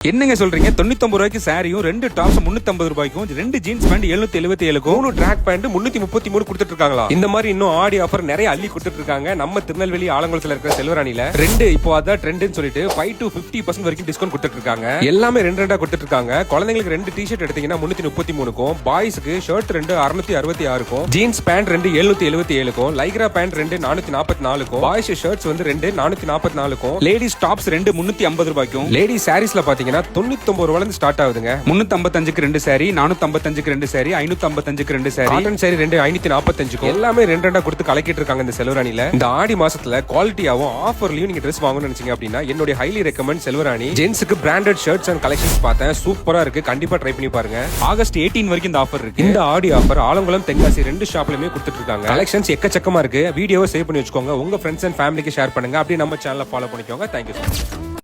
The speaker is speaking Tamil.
என்னங்க சொல்றீங்க? தொண்ணூத்தொன்பது ரூபாய்க்கு சாரியும் ரெண்டு டாப்ஸ் முன்னூத்தம்பது ரூபாய்க்கும் ரெண்டு ஜீன்ஸ் பேண்ட் எழுநூத்தி எழுபத்தி ஏழுக்கும் மூணு ட்ராக் பேண்ட் முன்னூத்தி முப்பத்தி மூணு கொடுத்துட்டு இருக்காங்களா இந்த மாதிரி இன்னும் ஆடி ஆஃபர் நிறைய அள்ளி கொடுத்துட்டு இருக்காங்க நம்ம திருநெல்வேலி ஆலங்குளத்துல இருக்கிற செல்வராணில ரெண்டு இப்போ அதான் ட்ரெண்ட்னு சொல்லிட்டு ஃபைவ் டு பிப்டி பர்சன்ட் வரைக்கும் டிஸ்கவுண்ட் கொடுத்துட்டு இருக்காங்க எல்லாமே ரெண்டு ரெண்டா கொடுத்துட்டு இருக்காங்க குழந்தைங்களுக்கு ரெண்டு டிஷர்ட் எடுத்தீங்கன்னா முன்னூத்தி முப்பத்தி மூணுக்கும் பாய்ஸ்க்கு ஷர்ட் ரெண்டு அறுநூத்தி அறுபத்தி ஆறுக்கும் ஜீன்ஸ் பேண்ட் ரெண்டு எழுநூத்தி எழுபத்தி ஏழுக்கும் லைக்ரா பேண்ட் ரெண்டு நானூத்தி நாற்பத்தி நாலுக்கும் பாய்ஸ் ஷர்ட்ஸ் வந்து ரெண்டு நானூத்தி நாற்பத்தி நாலுக்கும் லேடிஸ் டாப்ஸ் ரெண்டு முன்னூத்தி ஐம்பது ரூபாய்க்கும் லேடி சாரீஸ்ல பாத்தீங்கன்னா தொண்ணூத்தி ரூபாயில இருந்து ஸ்டார்ட் ஆகுதுங்க. முன்னூத்தி ஐம்பத்தஞ்சுக்கு ரெண்டு சாரி நானூத்தி ஐம்பத்தஞ்சுக்கு ரெண்டு சாரி ஐநூத்தி ஐம்பத்தஞ்சுக்கு ரெண்டு சாரி காட்டன் சாரி ரெண்டு ஐநூத்தி நாற்பத்தஞ்சுக்கும் எல்லாமே ரெண்டு ரெண்டா கொடுத்து கலக்கிட்டு இருக்காங்க இந்த செல்வராணில இந்த ஆடி மாசத்துல குவாலிட்டியாவும் ஆஃபர்லயும் நீங்க ட்ரெஸ் வாங்கணும்னு நினைச்சீங்க அப்படின்னா என்னுடைய ஹைலி ரெக்கமெண்ட் செல்வராணி. ஜென்ஸுக்கு பிராண்டட் ஷர்ட்ஸ் அண்ட் கலெக்ஷன்ஸ் பார்த்தேன். சூப்பரா இருக்கு. கண்டிப்பா ட்ரை பண்ணி பாருங்க. ஆகஸ்ட் 18 வரைக்கும் இந்த ஆஃபர் இருக்கு. இந்த ஆடி ஆஃபர் ஆலங்குளம் தென்காசி ரெண்டு ஷாப்லயுமே கொடுத்துட்டு இருக்காங்க. கலெக்ஷன்ஸ் எக்கச்சக்கமா இருக்கு. வீடியோவை சேவ் பண்ணி வச்சுக்கோங்க. உங்க ஃப்ரெண்ட்ஸ் அண்ட் ஃபேமிலிக்கு ஷேர் பண்ணுங்க. அப்படியே நம்ம சேனலை ஃபாலோ பண்ணிக்கோங்க. தேங்க்யூ